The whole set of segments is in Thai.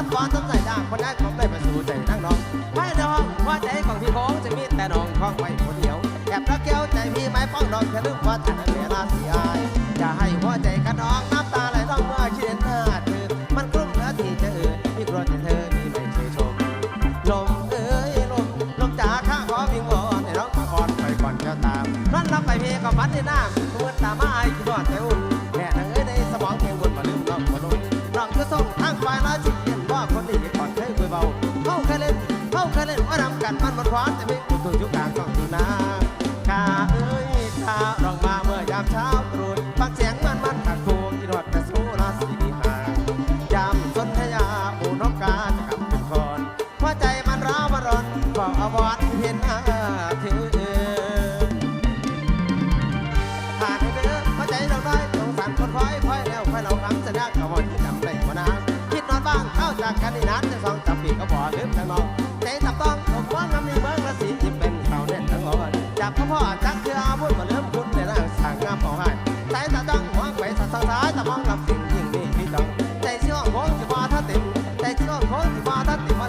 อนก่อนทำใส่ด่างคนได้ของได้ประสูใจนั่งน้องไม่ดองว่าใจของพี่โค้งจะมีแต่น้องคล้องไว้คนเดียวแอบรักแก้วใจพี่ไม้ป้องดองแค่ลืมว่าจนเวลาเสียายจะให้หัวใจกันน้องน้ำตาไหลร้องเมื่อคิดเห็นหน้าเธอมันกลุ้มเหลือที่จะอื่นพี่กรนเธอมีไม่เคยชมลมเอ้ยลมลมจากข้างขอวิงวอนให้น้องมาอ่อนไปก่อนจะตามนั่นเราไปเพี่กับฝันในน้ำ กันนี่นัดจะสองจับปีกก็บ่อกลืมทั้งนองใจตับต้องตกว่าน้ำนี่เบิ้งละสีที่เป็นเขาเน่นทั้งอ่อนจับพ่อพ่อจักคืออาวุธมาเริ่มคุณในร่างสังงามเอาให้ใจตับต้องหัวไปสัตว์สายตะมองลำสิ่งยิ่งมีพี่ต้องใจเชื่อของจีะมาถ้าติ่ดใจเชื่อของจีะมาถ้าติดมา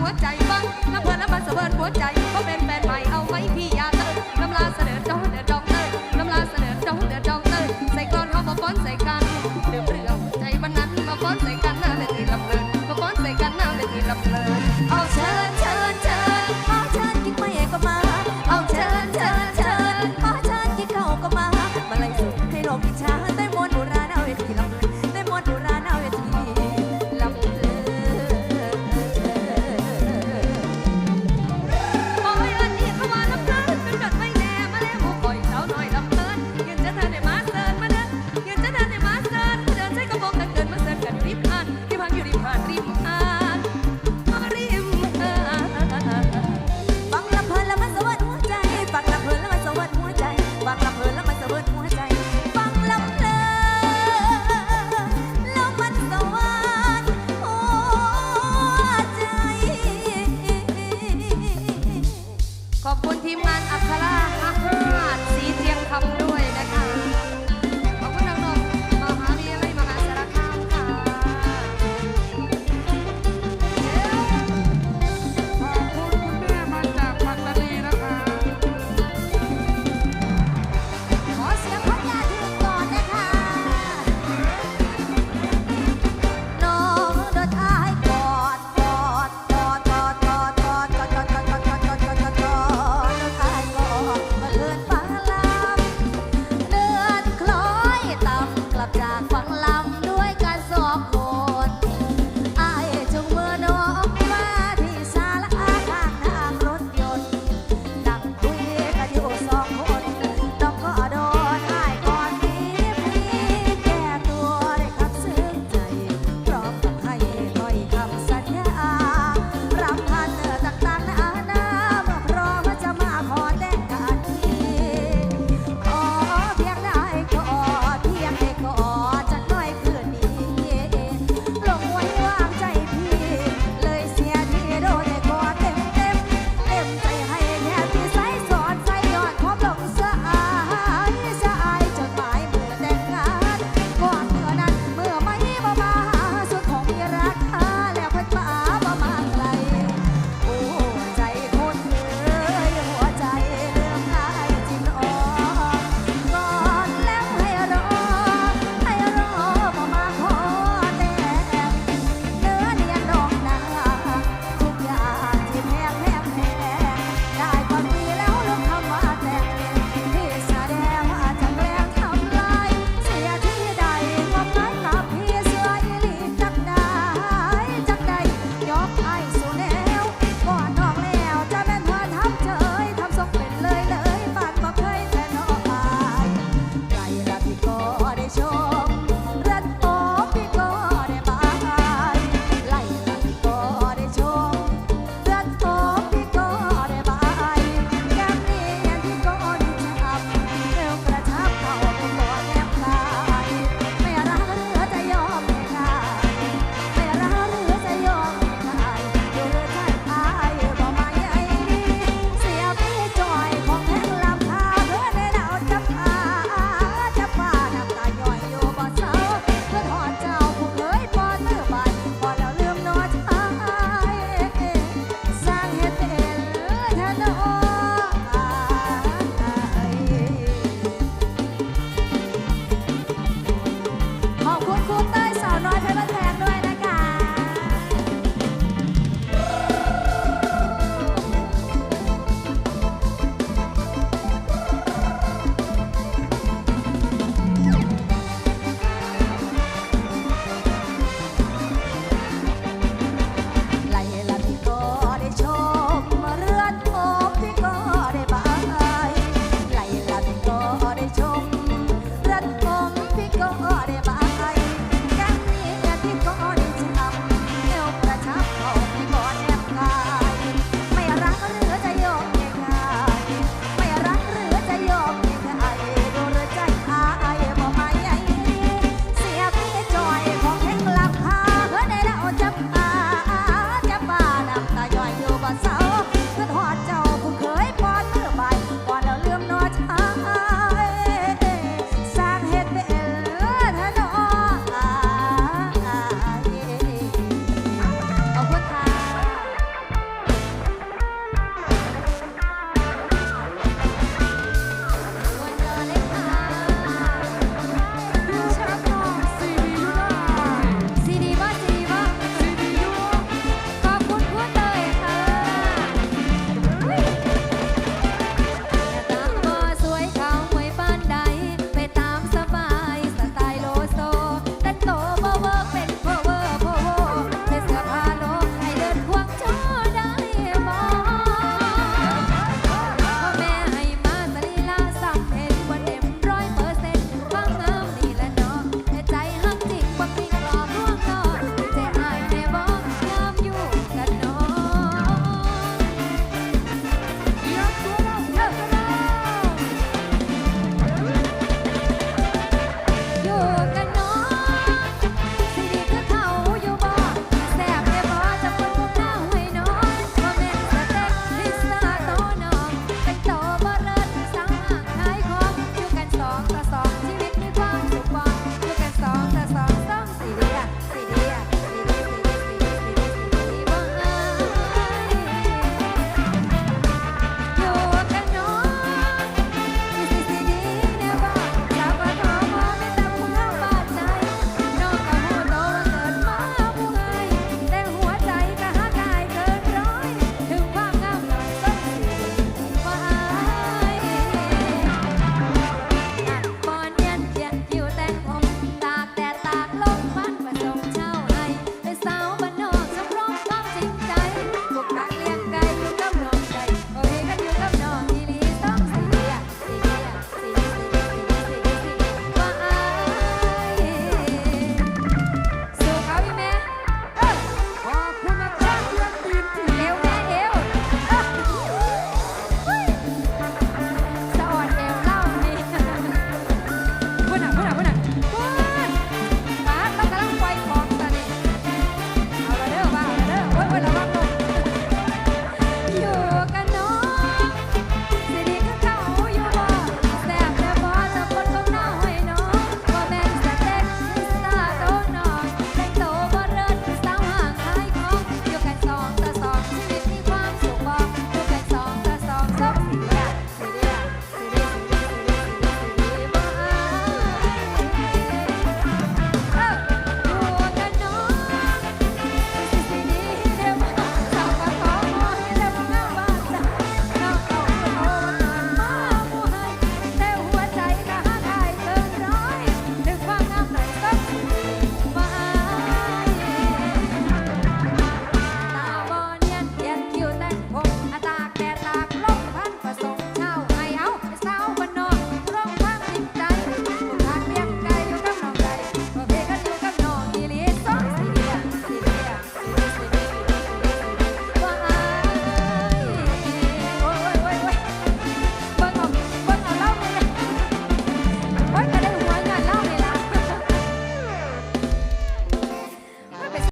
หัวใจบ้างน้ำเบิร์นน้ำมันสะเบิร์นหัวใจเพราะเป็น